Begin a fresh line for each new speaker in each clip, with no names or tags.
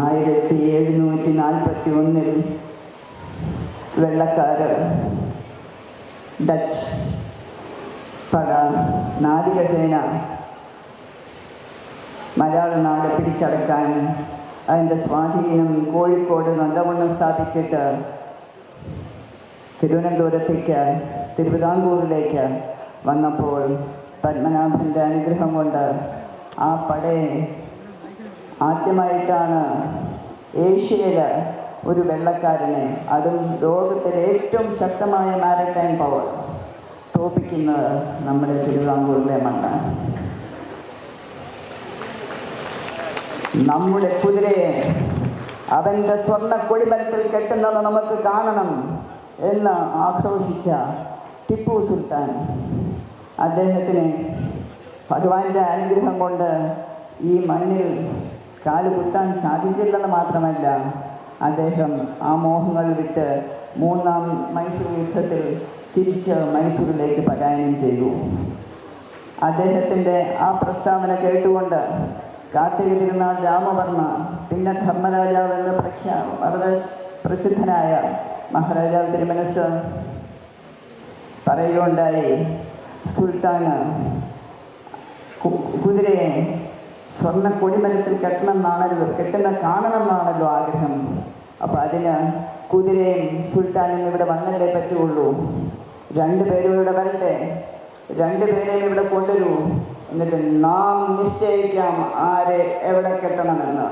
ആയിരത്തി എഴുന്നൂറ്റി നാൽപ്പത്തി ഒന്നിൽ വെള്ളക്കാരൻ ഡച്ച് പട നാവികസേന മലയാള നാട് പിടിച്ചടക്കാൻ അതിന്റെ സ്വാധീനം കോഴിക്കോട് നല്ലവണ്ണം സ്ഥാപിച്ചിട്ട് തിരുവനന്തപുരത്തേക്ക് തിരുവിതാംകൂറിലേക്ക് വന്നപ്പോൾ പത്മനാഭന്റെ അനുഗ്രഹം കൊണ്ട് ആ പടയെ ആദ്യമായിട്ടാണ് ഏഷ്യയിൽ ഒരു വെള്ളക്കാരനെ അതും ലോകത്തിലെ ഏറ്റവും ശക്തമായ മാരിടൈം പവർ തോപ്പിക്കുന്നത് നമ്മുടെ തിരുവിതാംകൂറിലെ മണ്ണ്. നമ്മുടെ കുതിരയെ അവന്റെ സ്വർണ കൊടിമരത്തിൽ കെട്ടുന്നത് നമുക്ക് കാണണം എന്ന് ആക്രോശിച്ച ടിപ്പു സുൽത്താൻ അദ്ദേഹത്തിന് ഭഗവാന്റെ അനുഗ്രഹം കൊണ്ട് ഈ മണ്ണിൽ കാൽ കുത്താൻ സാധിച്ചില്ലെന്ന് മാത്രമല്ല അദ്ദേഹം ആ മോഹങ്ങൾ വിട്ട് മൂന്നാം മൈസൂർ യുദ്ധത്തിൽ തിരിച്ച് മൈസൂരിലേക്ക് പലായനം ചെയ്തു. അദ്ദേഹത്തിന്റെ ആ പ്രസ്താവന കേട്ടുകൊണ്ട് കാർത്തിക തിരുനാൾ രാമവർമ്മ പിന്നെ ധർമ്മരാജാവ് എന്ന് പ്രഖ്യാ വളരെ പ്രസിദ്ധനായ മഹാരാജാവ് തിരുമനസ് പറയുകയുണ്ടായി സുൽത്താന് കുതിരയെ സ്വർണ കൊടിമരത്തിൽ കെട്ടണമെന്നാണല്ലോ കെട്ടുന്ന കാണണമെന്നാണല്ലോ ആഗ്രഹം. അപ്പോൾ അതിന് കുതിരയും സുൽത്താനും ഇവിടെ വന്നല്ലേ പറ്റുള്ളൂ. രണ്ടുപേരും ഇവിടെ വരട്ടെ. രണ്ടു പേരെയും ഇവിടെ കൊണ്ടുവരൂ. എന്നിട്ട് നാം നിശ്ചയിക്കാം ആരെ എവിടെ കെട്ടണമെന്ന്.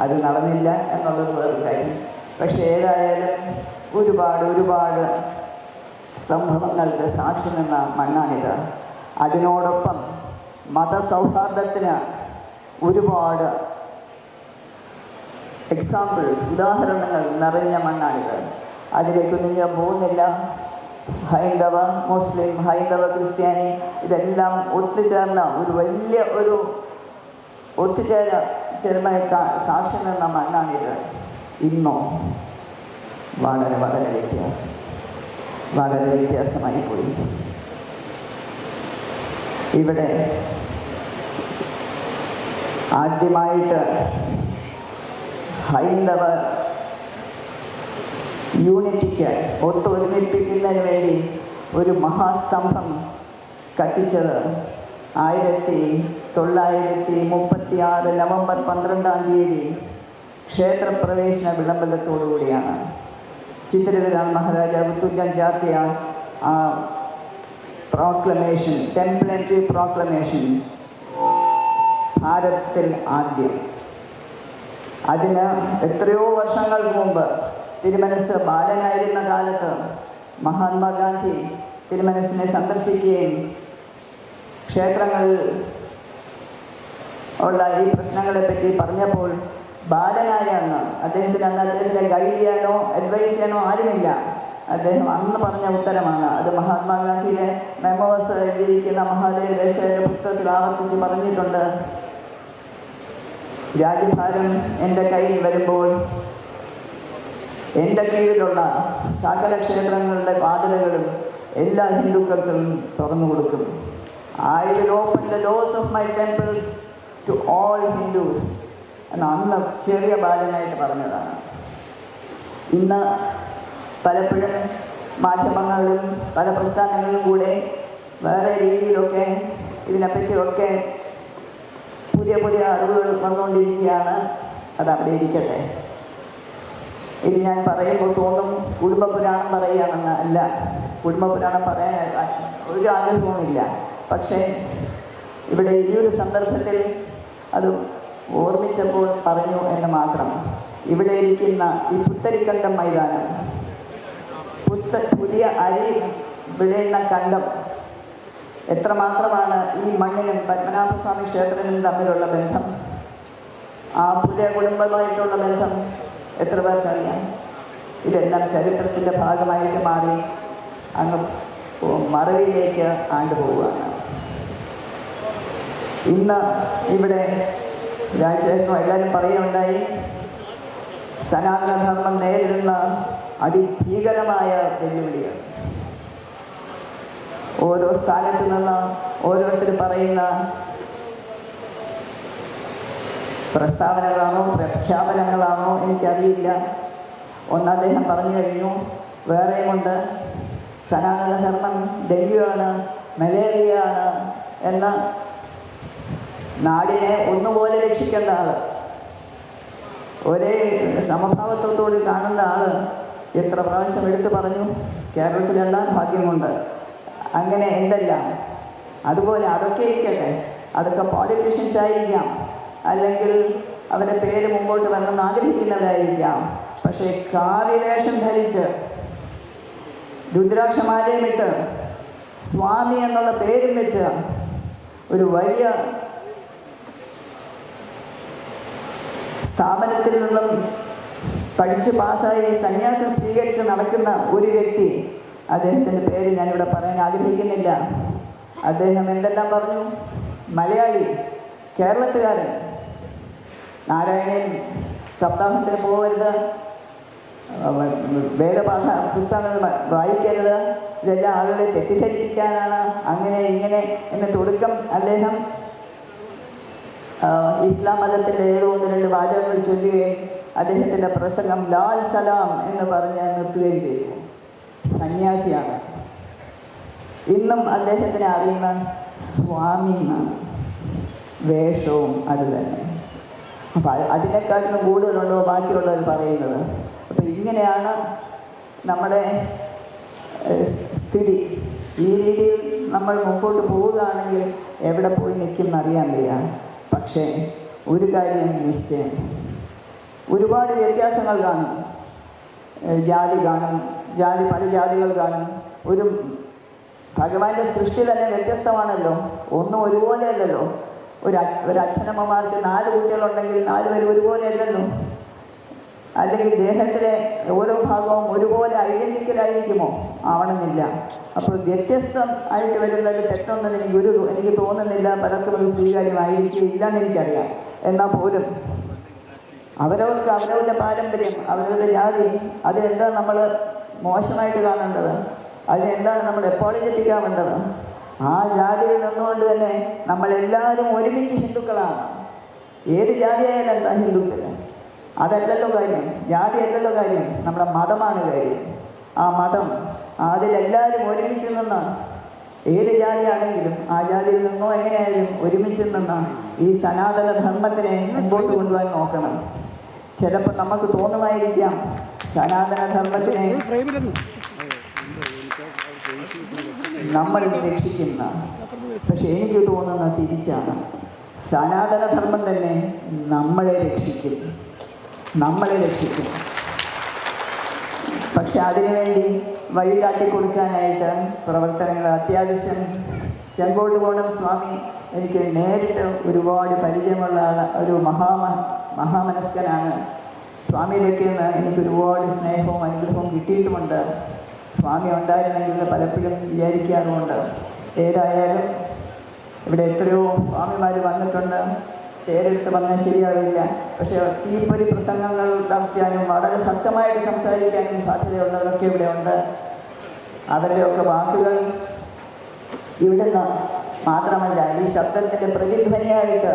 അത് നടന്നില്ല എന്നുള്ളത് വേറെ കാര്യം. പക്ഷെ ഏതായാലും ഒരുപാട് ഒരുപാട് സംഭവങ്ങൾക്ക് സാക്ഷി നിന്ന മണ്ണാണിത്. അതിനോടൊപ്പം മതസൗഹാർദ്ദത്തിന് ഒരുപാട് എക്സാമ്പിൾസ് ഉദാഹരണങ്ങൾ നിറഞ്ഞ മണ്ണാണിത്. അതിലേക്കൊന്നും ഞാൻ പോകുന്നില്ല. ഹൈന്ദവ മുസ്ലിം ഹൈന്ദവ ക്രിസ്ത്യാനി ഇതെല്ലാം ഒത്തുചേർന്ന ഒരു വലിയ ഒരു ഒത്തുചേര ചേർമായി സാക്ഷി നിന്ന മണ്ണാണിത്. ഇന്നോ? വളരെ വളരെ വ്യത്യാസം. വളരെ വ്യത്യാസമായി പോയി. ഇവിടെ ആദ്യമായിട്ട് ഹൈന്ദവ യൂണിറ്റിക്ക് ഒത്തൊരുമിപ്പിക്കുന്നതിന് വേണ്ടി ഒരു മഹാസ്തംഭം കത്തിച്ചത് ആയിരത്തി തൊള്ളായിരത്തി മുപ്പത്തി ആറ് നവംബർ പന്ത്രണ്ടാം തീയതി ക്ഷേത്രപ്രവേശന വിളംബരത്തോടുകൂടിയാണ്. ചിത്രവിധാൻ മഹാരാജാവ് തുഞ്ചൻ ചാർത്തിയ ആ പ്രോക്ലമേഷൻ ടെംപ്ലറ്ററി പ്രോക്ലമേഷൻ ഭാരതത്തിൽ ആദ്യം. അതിന് എത്രയോ വർഷങ്ങൾക്ക് മുമ്പ് തിരുമനസ് ബാലനായിരുന്ന കാലത്ത് മഹാത്മാഗാന്ധി തിരുമനസിനെ സന്ദർശിക്കുകയും ക്ഷേത്രങ്ങളിൽ ഉള്ള ഈ പ്രശ്നങ്ങളെ പറ്റി പറഞ്ഞപ്പോൾ ബാലനായ അന്ന് അദ്ദേഹത്തിന് അന്ന് അദ്ദേഹത്തിന് ഗൈഡ് ചെയ്യാനോ അഡ്വൈസ് ചെയ്യാനോ ആരുമില്ല. അദ്ദേഹം അന്ന് പറഞ്ഞ ഉത്തരമാണ്. അത് മഹാത്മാഗാന്ധിയുടെ മെമ്മോസ് എഴുതിയിരിക്കുന്ന മഹാദേവ് ദേശയുടെ പുസ്തകത്തിൽ ആവർത്തിച്ച് പറഞ്ഞിട്ടുണ്ട്. രാജ്യഭാരം എന്റെ കയ്യിൽ വരുമ്പോൾ എന്റെ കീഴിലുള്ള സകല ക്ഷേത്രങ്ങളുടെ വാതിലുകളും എല്ലാ ഹിന്ദുക്കൾക്കും തുറന്നു കൊടുക്കും. I will open the doors of my temples to all Hindus എന്ന് അന്ന് ചെറിയ ബാലനായിട്ട് പറഞ്ഞതാണ്. ഇന്ന് പലപ്പോഴും മാധ്യമങ്ങളിലും പല പ്രസ്ഥാനങ്ങളിലും കൂടെ വേറെ രീതിയിലൊക്കെ ഇതിനെപ്പറ്റിയൊക്കെ പുതിയ പുതിയ അറിവുകൾ വന്നുകൊണ്ടിരിക്കുകയാണ്. അത് അവിടെ ഇരിക്കട്ടെ. ഇനി ഞാൻ പറയുമ്പോൾ തോന്നും കുടുംബ പുരാണം പറയുകയാണെന്ന് അല്ല. കുടുംബ പുരാണം പറയാൻ ഒരു ആഗ്രഹവുമില്ല. പക്ഷേ ഇവിടെ ഈ ഒരു സന്ദർഭത്തിൽ അത് ഓർമ്മിച്ചപ്പോൾ പറഞ്ഞു എന്ന് മാത്രം. ഇവിടെ ഇരിക്കുന്ന ഈ പുത്തരിക്കണ്ടം മൈതാനം പുത്ത പുതിയ അരി വിഴയുന്ന കണ്ടം എത്രമാത്രമാണ് ഈ മണ്ണിനും പത്മനാഭസ്വാമി ക്ഷേത്രത്തിനും തമ്മിലുള്ള ബന്ധം? ആ പുതിയ കുടുംബമായിട്ടുള്ള ബന്ധം എത്ര പേർക്കറിയാം? ഇതെല്ലാം ചരിത്രത്തിന്റെ ഭാഗമായിട്ട് മാറി അങ്ങ് മറവിയിലേക്ക് ആണ്ടുപോവുകയാണ് ഇന്ന് ഇവിടെ രാജശേഖരനും എല്ലാവരും പറയുകയുണ്ടായി സനാതനധർമ്മം നേരിടുന്ന അതിഭീകരമായ വെല്ലുവിളികൾ. ഓരോ സ്ഥാനത്ത് നിന്ന് ഓരോരുത്തർ പറയുന്ന പ്രസ്താവനകളാണോ പ്രഖ്യാപനങ്ങളാണോ എനിക്കറിയില്ല. ഒന്ന് അദ്ദേഹം പറഞ്ഞു കഴിഞ്ഞു വേറെ കൊണ്ട് സനാതനധർമ്മം ഡെങ്കിയാണ് മലേറിയയാണ് എന്ന നാടിനെ ഒന്നുപോലെ രക്ഷിക്കേണ്ട ആൾ ഒരേ സമഭാവത്വത്തോട് കാണുന്ന ആൾ എത്ര പ്രാവശ്യം എടുത്തു പറഞ്ഞു. കേരളത്തിലെല്ലാം ഭാഗ്യമുണ്ട്. അങ്ങനെ എന്തെല്ലാം? അതുപോലെ അതൊക്കെ ഇരിക്കട്ടെ. അതൊക്കെ പോളിറ്റീഷ്യൻസ് ആയിരിക്കാം. അല്ലെങ്കിൽ അവരുടെ പേര് മുമ്പോട്ട് വരണമെന്ന് ആഗ്രഹിക്കുന്നവരായിരിക്കാം. പക്ഷേ കാവ്യവേഷം ധരിച്ച് രുദ്രാക്ഷമാലയും ഇട്ട് സ്വാമി എന്നുള്ള പേരും വെച്ച് ഒരു വലിയ സ്ഥാപനത്തിൽ നിന്നും പഠിച്ച് പാസ്സായി സന്യാസം സ്വീകരിച്ച് നടക്കുന്ന ഒരു വ്യക്തി അദ്ദേഹത്തിന്റെ പേര് ഞാനിവിടെ പറയാൻ ആഗ്രഹിക്കുന്നില്ല. അദ്ദേഹം എന്തെല്ലാം പറഞ്ഞു? മലയാളി കേരളത്തുകാരൻ നാരായണൻ സപ്താഹത്തിന് പോകരുത്. വേദപാഠ പുസ്തകങ്ങൾ വായിക്കരുത്. ഇതെല്ലാം ആളുകളെ തെറ്റിദ്ധരിപ്പിക്കാനാണ്. അങ്ങനെ ഇങ്ങനെ എന്ന് തുടക്കം അദ്ദേഹം ഇസ്ലാം മതത്തിന്റെ ഏതോ ഒന്ന് രണ്ട് വാചകങ്ങൾ ചൊല്ലുകയും അദ്ദേഹത്തിന്റെ പ്രസംഗം ലാൽ സലാം എന്ന് പറഞ്ഞ് നിർത്തുകയും ചെയ്തു. സന്യാസിയാണ്. ഇന്നും അദ്ദേഹത്തിന് അറിയുന്ന സ്വാമി എന്നാണ് വേഷവും അത് തന്നെ. അപ്പം അത് അതിനെക്കാട്ടിലും കൂടുതലുണ്ടോ ബാക്കിയുള്ളവർ പറയുന്നത്. അപ്പം ഇങ്ങനെയാണ് നമ്മുടെ സ്ഥിതി. ഈ രീതിയിൽ നമ്മൾ മുമ്പോട്ട് പോവുകയാണെങ്കിൽ എവിടെ പോയി നിൽക്കും എന്നറിയാൻ വയ്യ. പക്ഷേ ഒരു കാര്യം നിശ്ചയം. ഒരുപാട് വ്യത്യാസങ്ങൾ കാണും. ജാതി കാണും ജാതി പല ജാതികൾ കാണും ഒരു ഭഗവാന്റെ സൃഷ്ടി തന്നെ വ്യത്യസ്തമാണല്ലോ. ഒന്നും ഒരുപോലെ അല്ലല്ലോ. ഒരു ഒരു അച്ഛനമ്മമാർക്ക് നാല് കുട്ടികളുണ്ടെങ്കിൽ നാല് പേരും ഒരുപോലെ അല്ലല്ലോ. അല്ലെങ്കിൽ ദേഹത്തിലെ ഓരോ ഭാഗവും ഒരുപോലെ ഐഡന്റിക്കലായിരിക്കുമോ? ആവണമെന്നില്ല. അപ്പോൾ വ്യത്യസ്തം ആയിട്ട് വരുന്നതിൽ തെറ്റൊന്നും എനിക്ക് ഒരു എനിക്ക് തോന്നുന്നില്ല. പലർക്കും അത് സ്വീകാര്യമായിരിക്കില്ല എന്ന് എനിക്കറിയാം. എന്നാൽ പോലും അവരവർക്ക് അവരവരുടെ പാരമ്പര്യം അവരവരുടെ ജാതി അതിനെന്താ നമ്മൾ മോശമായിട്ട് കാണേണ്ടത്? അതിനെന്താണ് നമ്മൾ എപ്പോളജറ്റിക് ആവേണ്ടത് ആ ജാതിയിൽ നിന്നുകൊണ്ട് തന്നെ നമ്മളെല്ലാവരും ഒരുമിച്ച് ഹിന്ദുക്കളാണ്. ഏത് ജാതിയായാലും എന്താ ഹിന്ദുക്കൾ അതല്ലല്ലോ കാര്യം. ജാതി അല്ലല്ലോ കാര്യം. നമ്മുടെ മതമാണ് കാര്യം. ആ മതം അതിലെല്ലാവരും ഒരുമിച്ച് നിന്ന് ഏത് ജാതിയാണെങ്കിലും ആ ജാതിയിൽ നിന്നോ എങ്ങനെയായാലും ഒരുമിച്ച് നിന്ന് ഈ സനാതന ധർമ്മത്തിനെ മുമ്പോട്ട് കൊണ്ടുപോകാൻ നോക്കണം. ചിലപ്പോൾ നമുക്ക് തോന്നുമായിരിക്കാം. സനാതന ധർമ്മത്തിനെ നമ്മൾ രക്ഷിക്കുന്ന. പക്ഷെ എനിക്ക് തോന്നുന്ന തിരിച്ചാണ്. സനാതന ധർമ്മം തന്നെ നമ്മളെ രക്ഷിക്കും. നമ്മളെ രക്ഷിക്കും. പക്ഷെ അതിനുവേണ്ടി വഴി കാട്ടിക്കൊടുക്കാനായിട്ട് പ്രവർത്തനങ്ങൾ അത്യാവശ്യം. ചെങ്കോട്ട് കോണം സ്വാമി എനിക്ക് നേരിട്ട് ഒരുപാട് പരിചയമുള്ള ഒരു മഹാമ മഹാമനസ്കനാണ്. സ്വാമിയിലേക്ക് നിന്ന് എനിക്ക് ഒരുപാട് സ്നേഹവും അനുഗ്രഹവും കിട്ടിയിട്ടുമുണ്ട്. സ്വാമി ഉണ്ടായിരുന്നെങ്കിൽ പലപ്പോഴും വിചാരിക്കാറുമുണ്ട്. ഏതായാലും ഇവിടെ എത്രയോ സ്വാമിമാർ വന്നിട്ടുണ്ട്. പേരെടുത്ത് പറഞ്ഞാൽ ശരിയാവില്ല. പക്ഷേ തീപ്പൊരി പ്രസംഗങ്ങൾ നടത്താനും വളരെ ശക്തമായിട്ട് സംസാരിക്കാനും സാധ്യതയുള്ളവരൊക്കെ ഇവിടെ ഉണ്ട്. അവരുടെയൊക്കെ വാക്കുകൾ ഇവിടുന്ന് മാത്രമല്ല ഈ ശബ്ദത്തിന്റെ പ്രതിധ്വനിയായിട്ട്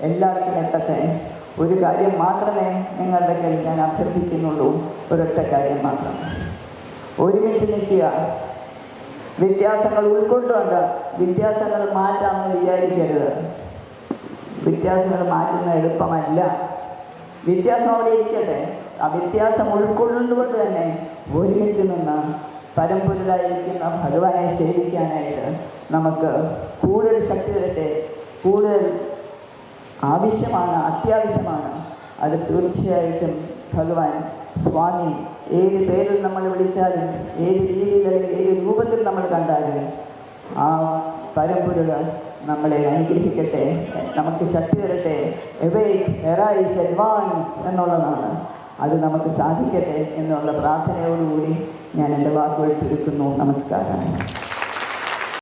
എല്ലാവർക്കും എത്തട്ടെ. ഒരു കാര്യം മാത്രമേ നിങ്ങളുടെ കയ്യിൽ ഞാൻ അഭ്യർത്ഥിക്കുന്നുള്ളൂ. ഒരൊറ്റ കാര്യം മാത്രം. ഒരുമിച്ച് നിൽക്കുക. വ്യത്യാസങ്ങൾ ഉൾക്കൊണ്ടുകൊണ്ട് വ്യത്യാസങ്ങൾ മാറ്റാമെന്ന് വിചാരിക്കരുത്. വ്യത്യാസങ്ങൾ മാറ്റുന്ന എളുപ്പമല്ല. വ്യത്യാസം അവിടെ ഇരിക്കട്ടെ. ആ വ്യത്യാസം ഉൾക്കൊള്ളുകൊണ്ട് തന്നെ ഒരുമിച്ച് നിന്ന് പരമ്പൊരുളായിരിക്കുന്ന ഭഗവാനെ സേവിക്കാനായിട്ട് നമുക്ക് കൂടുതൽ ശക്തി തരട്ടെ. കൂടുതൽ ആവശ്യമാണ് അത്യാവശ്യമാണ്. അത് തീർച്ചയായിട്ടും ഭഗവാൻ സ്വാമി ഏത് പേരിൽ നമ്മൾ വിളിച്ചാലും ഏത് രീതിയിൽ അല്ലെങ്കിൽ ഏത് രൂപത്തിൽ നമ്മൾ കണ്ടാലും ആ പരമ്പൊരുൾ നമ്മളെ അനുഗ്രഹിക്കട്ടെ നമുക്ക് ശക്തി തരട്ടെ. എറൈസ് അഡ്വാൻസ് എന്നുള്ളതാണ്. അത് നമുക്ക് സാധിക്കട്ടെ എന്നുള്ള പ്രാർത്ഥനയോടുകൂടി ഞാൻ എന്റെ വാക്കുകൾ ചുരുക്കുന്നു. നമസ്കാരം.